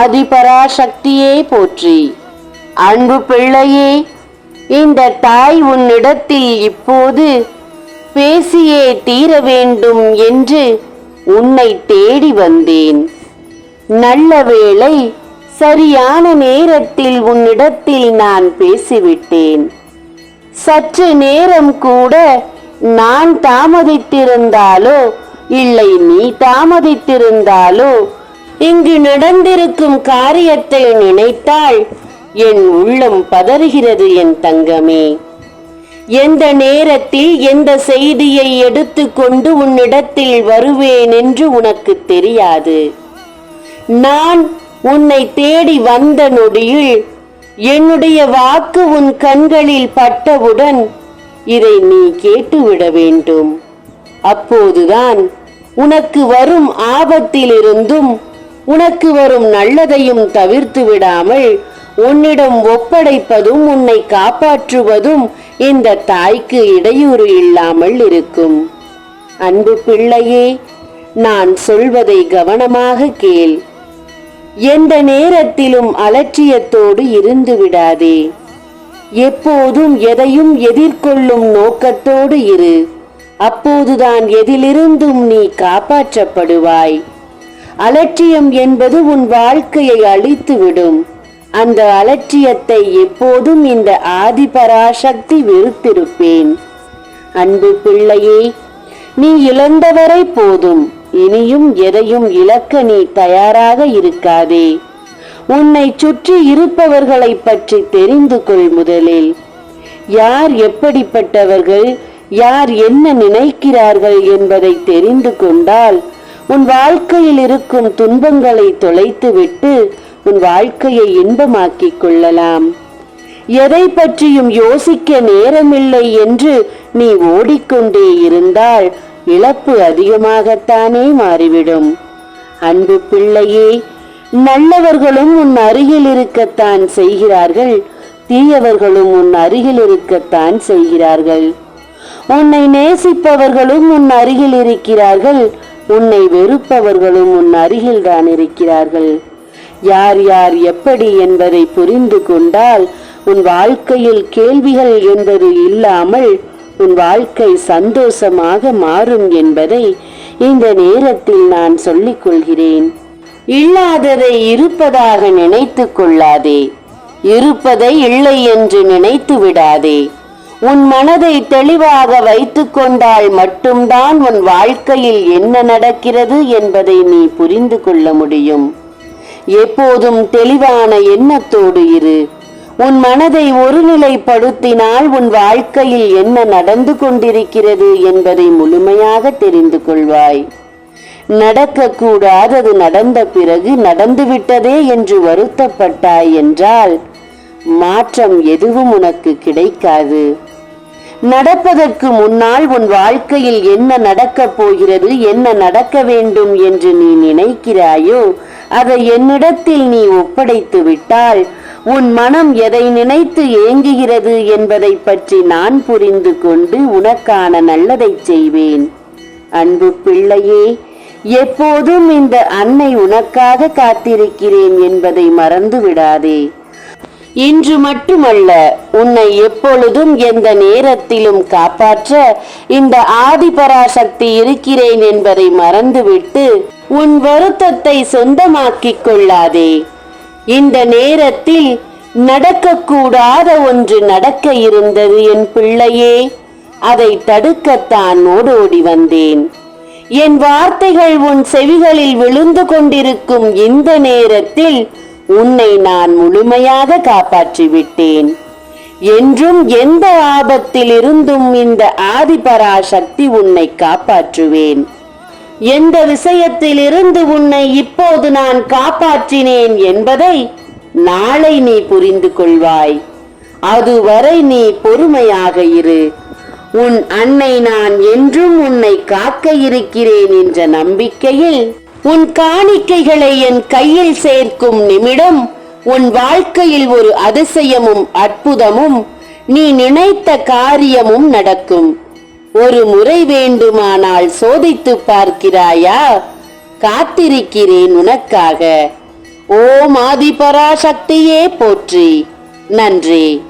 ஆதிபராசக்தியே போற்றி. அன்பு பிள்ளையே இந்த தாய் உன்னிடத்தில் இப்போது பேசியே தீர வேண்டும் என்று உன்னை தேடி வந்தேன். நல்ல வேளை சரியான நேரத்தில் உன்னிடத்தில் நான் பேசிவிட்டேன். சற்று நேரம் கூட நான் தாமதித்திருந்தாலோ இல்லை நீ தாமதித்திருந்தாலோ இங்கு நடந்திருக்கும் காரியத்தை நினைத்தால் என் உள்ளம் பதறுகிறது என் தங்கமே. எந்த நேரத்தில் எந்த செய்தியை எடுத்துக்கொண்டு உன்னிடத்தில் வருவேன் என்று உனக்கு தெரியாது. நான் உன்னை தேடி வந்த நொடியில் என்னுடைய வாக்கு உன் கண்களில் பட்டவுடன் இதை நீ கேட்டுவிட வேண்டும். அப்போதுதான் உனக்கு வரும் ஆபத்திலிருந்தும் உனக்கு வரும் நல்லதையும் தவிர்த்து விடாமல் உன்னிடம் ஒப்படைப்பதும் உன்னை காப்பாற்றுவதும் இந்த தாய்க்கு இடையூறு இல்லாமல் இருக்கும். அன்பு பிள்ளையே நான் சொல்வதை கவனமாக கேள். எந்த நேரத்திலும் அலட்சியத்தோடு இருந்து விடாதே. எப்போதும் எதையும் எதிர்கொள்ளும் நோக்கத்தோடு இரு. அப்போதுதான் எதிலிருந்தும் நீ காப்பாற்றப்படுவாய். அலட்சியம் என்பது உன் வாழ்க்கையை அழித்துவிடும். அந்த அலட்சியத்தை எப்போதும் இந்த ஆதிபராசக்தி வெறுத்திருப்பேன். அன்பு பிள்ளையே நீ இழந்தவரை போதும். இனியும் எதையும் இழக்க நீ தயாராக இருக்காதே. உன்னை சுற்றி இருப்பவர்களை பற்றி தெரிந்து கொள் முதலில். யார் எப்படிப்பட்டவர்கள்? யார் என்ன நினைக்கிறார்கள் என்பதை தெரிந்து கொண்டால் உன் வாழ்க்கையில் இருக்கும் துன்பங்களை தொலைத்துவிட்டு உன் வாழ்க்கையை இன்பமாக்கிக் கொள்ளலாம். எதை பற்றியும் யோசிக்க நேரமில்லை என்று நீ ஓடிக்கொண்டே இருந்தால் இழப்பு அதிகமாகத்தானே மாறிவிடும். அன்பு பிள்ளையே நல்லவர்களும் உன் அருகில் இருக்கத்தான் செய்கிறார்கள். தீயவர்களும் உன் அருகில் இருக்கத்தான் செய்கிறார்கள். உன்னை நேசிப்பவர்களும் உன் அருகில் இருக்கிறார்கள். உன்னை வெறுப்பவர்களும் உன் அருகில்தான் இருக்கிறார்கள். யார் யார் எப்படி என்பதை புரிந்து கொண்டால் உன் வாழ்க்கையில் கேள்விகள் என்பது இல்லாமல் உன் வாழ்க்கை சந்தோஷமாக மாறும் என்பதை இந்த நேரத்தில் நான் சொல்லிக் கொள்கிறேன். இல்லாததை இருப்பதாக நினைத்து கொள்ளாதே. இருப்பதை இல்லை என்று நினைத்து விடாதே. உன் மனதை தெளிவாக வைத்துக் கொண்டால் மட்டும்தான் உன் வாழ்க்கையில் என்ன நடக்கிறது என்பதை நீ புரிந்து கொள்ள முடியும். எப்போதும் தெளிவான எண்ணத்தோடு இரு. உன் மனதை ஒருநிலைப்படுத்தினால் உன் வாழ்க்கையில் என்ன நடந்து கொண்டிருக்கிறது என்பதை முழுமையாக தெரிந்து கொள்வாய். நடக்கக்கூடாதது நடந்த பிறகு நடந்துவிட்டதே என்று வருத்தப்பட்டாய் என்றால் மாற்றம் எதுவும் உனக்கு கிடைக்காது. நடப்பதற்கு முன்னால் உன் வாழ்க்கையில் என்ன நடக்கப் போகிறது என்ன நடக்க வேண்டும் என்று நீ நினைக்கிறாயோ அதை என்னிடத்தில் நீ ஒப்படைத்து விட்டால் உன் மனம் எதை நினைத்து ஏங்குகிறது என்பதை பற்றி நான் புரிந்து கொண்டு உனக்கான நல்லதைச் செய்வேன். அன்பு பிள்ளையே எப்போதும் இந்த அன்னை உனக்காக காத்திருக்கிறேன் என்பதை மறந்து விடாதே இன்று மட்டுமல்ல உன்னை எப்பொழுதும் எந்த நேரத்திலும் காப்பாற்ற இந்த ஆதிபராசக்தி இருக்கிறேன் என்பதை மறந்துவிட்டு உன் வருத்தத்தை சொந்தமாக்கிக் கொள்ளாதே. இந்த நேரத்தில் நடக்கக்கூடாத ஒன்று நடக்க இருந்தது என் பிள்ளையே அதை தடுக்கத்தான் ஓடோடி வந்தேன். என் வார்த்தைகள் உன் செவிகளில் விழுந்து கொண்டிருக்கும் இந்த நேரத்தில் உன்னை நான் முழுமையாக காப்பாற்றி விட்டேன் என்றும் எந்த ஆபத்திலிருந்தும் இந்த ஆதிபராசக்தி உன்னை காப்பாற்றுவேன். எந்த விஷயத்திலிருந்து உன்னை இப்போது நான் காப்பாற்றினேன் என்பதை நாளை நீ புரிந்து கொள்வாய். அதுவரை நீ பொறுமையாக இரு. உன் அன்னை நான் என்றும் உன்னை காக்க இருக்கிறேன் என்ற நம்பிக்கையில் உன் காணிக்கைகளை என் கையில் சேர்க்கும் நிமிடம் உன் வாழ்க்கையில் ஒரு அதிசயமும் அற்புதமும் நீ நினைத்த காரியமும் நடக்கும். ஒரு முறை வேண்டுமானால் சோதித்து பார்க்கிறாயா? காத்திருக்கிறேன் உனக்காக. ஓம் ஆதிபராசக்தியே போற்றி. நன்றி.